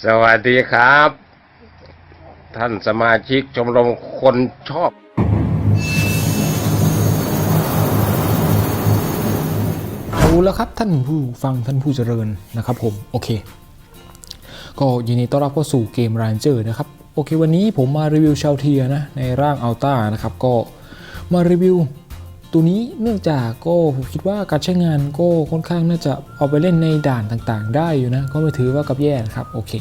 สวัสดีครับ ท่านสมาชิกชมรมคนชอบ เอาแล้วครับท่านผู้ฟังท่านผู้เจริญนะครับผม โอเค ก็ยินดีต้อนรับเข้าสู่เกม Ranger นะครับ โอเค วันนี้ผมมารีวิวชาวเทียนะ ในร่างอัลต้านะครับ ก็มารีวิว ตัวนี้เนื่องจากก็ผมคิดว่าการใช้งานก็ค่อนข้างน่าจะเอาไปเล่นในด่านต่างๆ ได้อยู่นะ ก็ไม่ถือว่ากับแย่นะครับ โอเค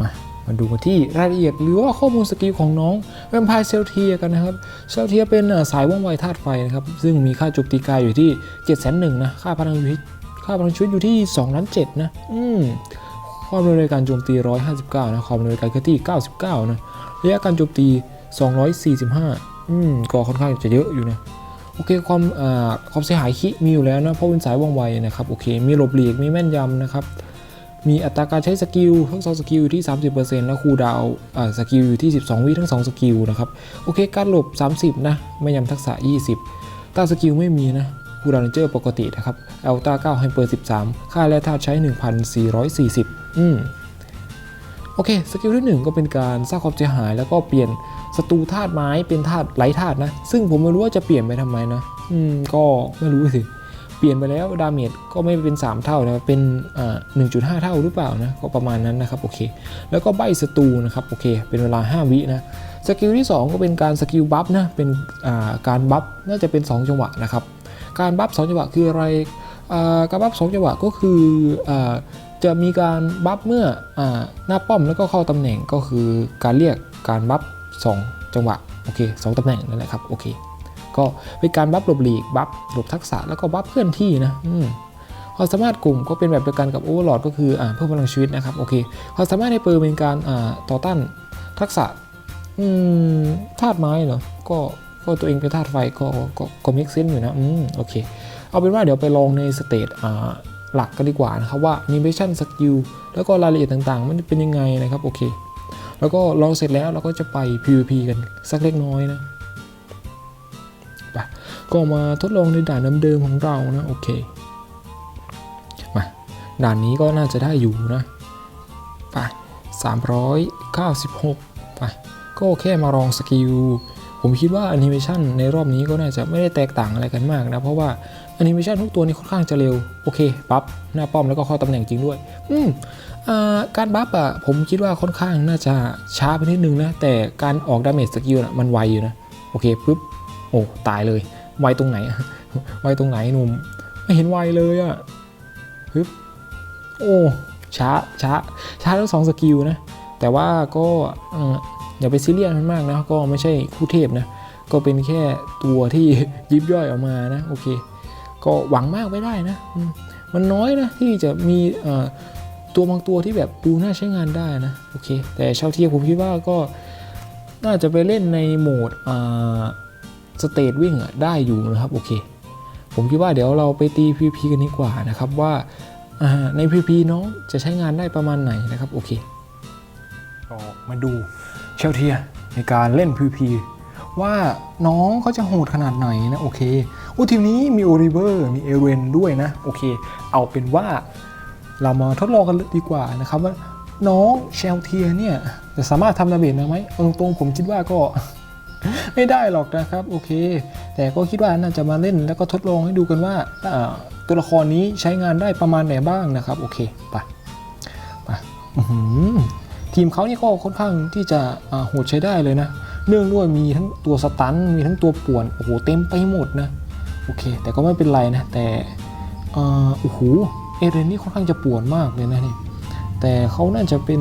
มามาดูกันที่รายละเอียดหรือว่าข้อมูลสกิลของน้องแวมไพร์เซลเทียกันนะครับ เซลเทียเป็นสายว่องไวธาตุไฟนะครับ ซึ่งมีค่าโจมตีกายอยู่ที่ 7 0 0 0 0นะ ค่าพลังอยู่ที่ค่าพลังชีวิตอยู่ที่2ล้าน7นะ อืมความเร็วในการโจมตี 159 นะความเร็วในการเคลื่อนที่ 99 นะ ระยะการโจมตี 245 อืม ก็ค่อนข้างจะเยอะอยู่นะ โอเคความอ่าความเสียหายคิมีอยู่แล้วนะเพราะเป็นสายว่องไวนะครับโอเคมีหลบหลีกมีแม่นยำนะครับมีอัตราการใช้สกิลทั้ง 2 สกิลอยู่ที่ 30%แล้วคูดาวน์อ่าสกิลอยู่ที่ 12 วิทั้ง 2 สกิลนะครับโอเคการหลบ 30 นะแม่นยำทักษะ 20ต้าสกิลไม่มีนะคูดาวน์เรนเจอร์ปกตินะครับเอลต้า9ไฮเปอร์13 ค่าแร่ธาตุใช้ 1,440 อืมโอเค สกิลที่ 1 ก็เป็นการสร้างความเสียหายแล้วก็เปลี่ยน ศัตรูธาตุไม้เป็นธาตุไร้ธาตุนะ ซึ่งผมไม่รู้ว่าจะเปลี่ยนไปทำไมนะ อืม ก็ไม่รู้สิ เปลี่ยนไปแล้วดาเมจก็ไม่เป็น 3 เท่านะ เป็นอ่า1.5เท่าหรือเปล่านะ ก็ประมาณนั้นนะครับ โอเค แล้วก็ใบศัตรูนะครับ โอเค เป็นเวลา 5 วินะสกิลที่ 2 ก็เป็นการสกิลบัฟนะ เป็นอ่าการบัฟน่าจะเป็น 2 จังหวะนะครับ การบัฟ2จังหวะคืออะไรอ่าการบัฟ2จังหวะก็คืออาจะมีการบัฟเมื่ออหน้าป้อมแล้วก็เข้าตำแหน่งก็คือการเรียกการบัฟ 2 จังหวะโอเคสองตำแหน่งนั่นแหละครับโอเคก็เป็นการบัฟหลบหลีกบัฟหลบทักษะแล้วก็บัฟเคลื่อนที่นะอืมความสามารถกลุ่มก็เป็นแบบเดียวกันกับโอเวอร์ลอดก็คืออเพิ่มพลังชีวิตนะครับโอเคความสามารถในเปอร์เป็นการต่อต้านทักษะธาตุไม้เหรอก็ก็ตัวเองเป็นธาตุไฟก็ก็ก็มิกซ์เซนอยู่นะอืมโอเคเอาเป็นว่าเดี๋ยวไปลองในสเตจหลักกันดีกว่านะครับว่า animation skill แล้วก็รายละเอียดต่างๆ มันเป็นยังไงนะครับโอเค แล้วก็ลองเสร็จแล้วเราก็จะไป PVP กันสักเล็กน้อยนะไปก็มาทดลองในด่านเดิมๆของเรานะ โอเค มาด่านนี้ก็น่าจะได้อยู่นะ ไป396 ไป ก็แค่มาลองสกิล ผมคิดว่าแอนิเมชันในรอบนี้ก็น่าจะไม่ได้แตกต่างอะไรกันมากนะ เพราะว่าแอนิเมชันทุกตัวนี้ค่อนข้างจะเร็ว โอเคบัฟหน้าป้อมแล้วก็เข้าตำแหน่งจริงด้วย อืมอการบัฟอะผมคิดว่าค่อนข้างน่าจะช้าไปนิดนึงนะ แต่การออกดาเมจสกิลน่ะมันไวอยู่นะ โอเคปุ๊บโอ้ตายเลย ไวตรงไหน ไวตรงไหนหนุ่มไม่เห็นไวเลยอะปึ๊บโอ้ช้าช้าช้าทั้งสองสกิลนะแต่ว่าก็ อย่าไปซีเรียสมันมากนะก็ไม่ใช่คู่เทพนะก็เป็นแค่ตัวที่ยิบย่อยออกมานะโอเค ก็หวังมากไม่ได้นะ มันน้อยนะที่จะมีตัวบางตัวที่แบบดูน่าใช้งานได้นะโอเค แต่ชาวเทียผมคิดว่าก็น่าจะไปเล่นในโหมดสเตทวิ่งได้อยู่นะครับโอเค ผมคิดว่าเดี๋ยวเราไปตี PVP กันดีกว่านะครับว่าใน PVP น้องจะใช้งานได้ประมาณไหนนะครับโอเคก็มาดู ชลเทียในการเล่น PVP ว่าน้องเขาจะโหดขนาดไหนนะโอเคอู้ทีมนี้มีโอริเวอร์มีเอเรนด้วยนะโอเค เอาเป็นว่าเรามาทดลองกันดีกว่านะครับว่าน้องเชลเทียเนี่ยจะสามารถทำดาเมจได้ไหมเอาตรงๆผมคิดว่าก็ไม่ได้หรอกนะครับโอเค แต่ก็คิดว่าน่าจะมาเล่นแล้วก็ทดลองให้ดูกันว่าตัวละครนี้ใช้งานได้ประมาณไหนบ้างนะครับ โอเค ไปไปอื้อหือ ทีมเขานี่ก็ค่อนข้างที่จะโหดใช้ได้เลยนะ เนื่องด้วยมีทั้งตัวสตันมีทั้งตัวป่วนโอ้โหเต็มไปหมดนะโอเค แต่ก็ไม่เป็นไรนะ แต่โอ้โหเอเรนนี่ค่อนข้างจะป่วนมากเลยนะนี่แต่เขาน่าจะเป็น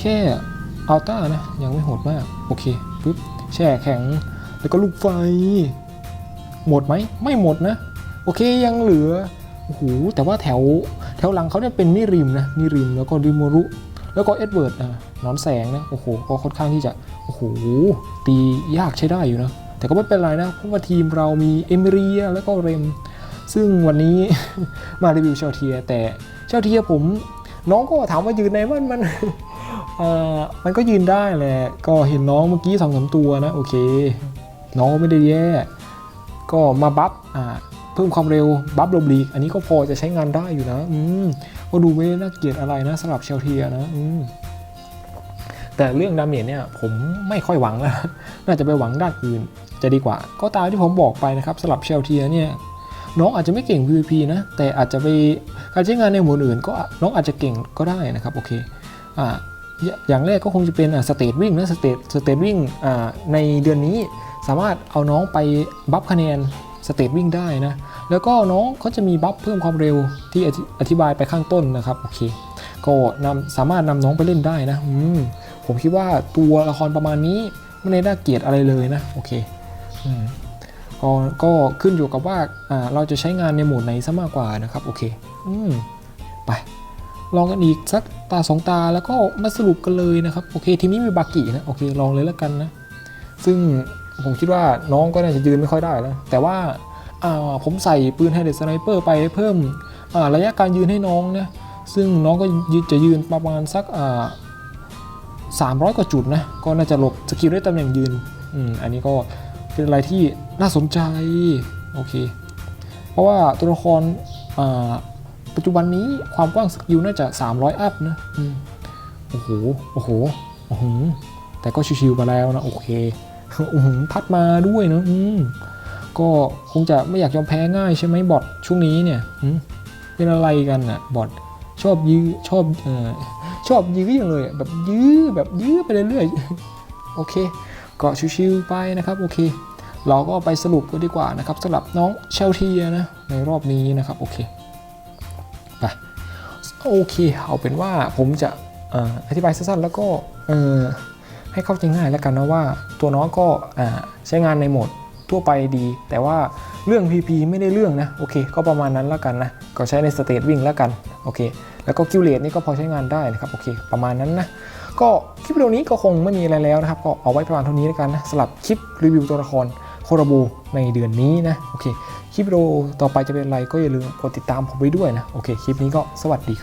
แค่อัลต้านะยังไม่โหดมากโอเคปุ๊บแช่แข็งแล้วก็ลูกไฟ หมดไหมไม่หมดนะ โอเคยังเหลือโอ้โหแต่ว่าแถวแถวหลังเขาเนี่ยเป็นมิริมนะมิริมแล้วก็ริโมรุ แล้วก็เอ็ดเวิร์ดนะนอนแสงนะโอ้โหก็ค่อนข้างที่จะโอ้โหตียากใช้ได้อยู่นะ แต่ก็ไม่เป็นไรนะเพราะว่าทีมเรามีเอมิเรียแล้วก็เรม ซึ่งวันนี้มารีวิวเชลเทีย แต่เชลเทียผม น้องก็ถามว่ายืนไหนมันมันเอ่อมันก็ยืนได้แหละก็เห็นน้องเมื่อกี้สองสามตัวนะ โอเค น้องไม่ได้แย่ ก็มาบัฟอ่า เพิ่มความเร็วบัฟโดบลีก อันนี้ก็พอจะใช้งานได้อยู่นะ อืมก็ดูไม่น่าเกลียดอะไรนะสำหรับเชลเทียนะอืมแต่เรื่องดาเมจเนี่ยผมไม่ค่อยหวังแล้ว น่าจะไปหวังด้านอื่นจะดีกว่า ก็ตามที่ผมบอกไปนะครับสำหรับเชลเทียเนี่ยน้องอาจจะไม่เก่ง PVP นะ แต่อาจจะไปการใช้งานในหมวดอื่น ก็น้องอาจจะเก่งก็ได้นะครับโอเคอ่าอย่างแรกก็คงจะเป็นสเตทวิ่งนะสเตทสเตทวิ่งอ่าในเดือนนี้สามารถเอาน้องไปบัฟคะแนน สเตทวิ่งได้นะ แล้วก็น้องเขาจะมีบัฟเพิ่มความเร็วที่อธิบายไปข้างต้นนะครับ โอเค ก็นำสามารถนำน้องไปเล่นได้นะมผมคิดว่าตัวละครประมาณนี้ไม่ได้น่าเกลียดอะไรเลยนะ โอเคอก็ก็ขึ้นอยู่กับว่าเราจะใช้งานในโหมดไหนซะมากกว่านะครับ โอเค อืมไปลองกันอีกสักตาสองตาแล้วก็มาสรุปกันเลยนะครับ โอเค ทีนี้มีบากินะ โอเค ลองเลยแล้วกันนะ ซึ่ง ผมคิดว่าน้องก็น่าจะยืนไม่ค่อยได้แล้ว แต่ว่าผมใส่ปืนไฮเดรสไนเปอร์ไปเพิ่มระยะการยืนให้น้องนะซึ่งน้องก็จะยืนประมาณสักสามร้อยกว่าจุดนะก็น่าจะหลบสกิลได้ตำแหน่งยืนอืมอันนี้ก็เป็นอะไรที่น่าสนใจโอเค เพราะว่าตัวละครปัจจุบันนี้ความกว้างสกิลน่าจะ 300 อัพนะอืมโอ้โห โอ้โห โอ้โห แต่ก็ชิวๆมาแล้วนะ โอเค พัดมาด้วยนะอืก็คงจะไม่อยากยอมแพ้ง่ายใช่ไหมบอทช่วงนี้เนี่ยหืเป็นอะไรกันอะบอทชอบยื้อชอบเออชอบยื้ออย่างเลยแบบยื้อแบบยื้อไปเรื่อยๆโอเคก็ชิวๆไปนะครับโอเค เราก็ไปสรุปกันดีกว่านะครับสำหรับน้องเชลทีนะในรอบนี้นะครับโอเคไปโอเค เอาเป็นว่าผมจะออธิบายสั้นๆแล้วก็เออ ให้เข้าใจง่ายแล้วกันนะว่า ตัวน้องก็ใช้งานในโหมดทั่วไปดี แต่ว่าเรื่อง PP ไม่ได้เรื่องนะโอเค ก็ประมาณนั้นแล้วกันนะก็ใช้ในสเตทวิ่งแล้วกันโอเค แล้วก็คิวเลตนี่ก็พอใช้งานได้นะครับโอเค ประมาณนั้นนะก็คลิปวิดีโอนี้ก็คงไม่มีอะไรแล้วนะครับ ก็เอาไว้ประมาณเท่านี้แล้วกันนะสำหรับคลิปรีวิวตัวละครโคราบูในเดือนนี้นะโอเคคลิปวิดีโอต่อไปจะเป็นอะไรก็อย่าลืมกดติดตามผมไว้ด้วยนะโอเคคลิปนี้ก็สวัสดี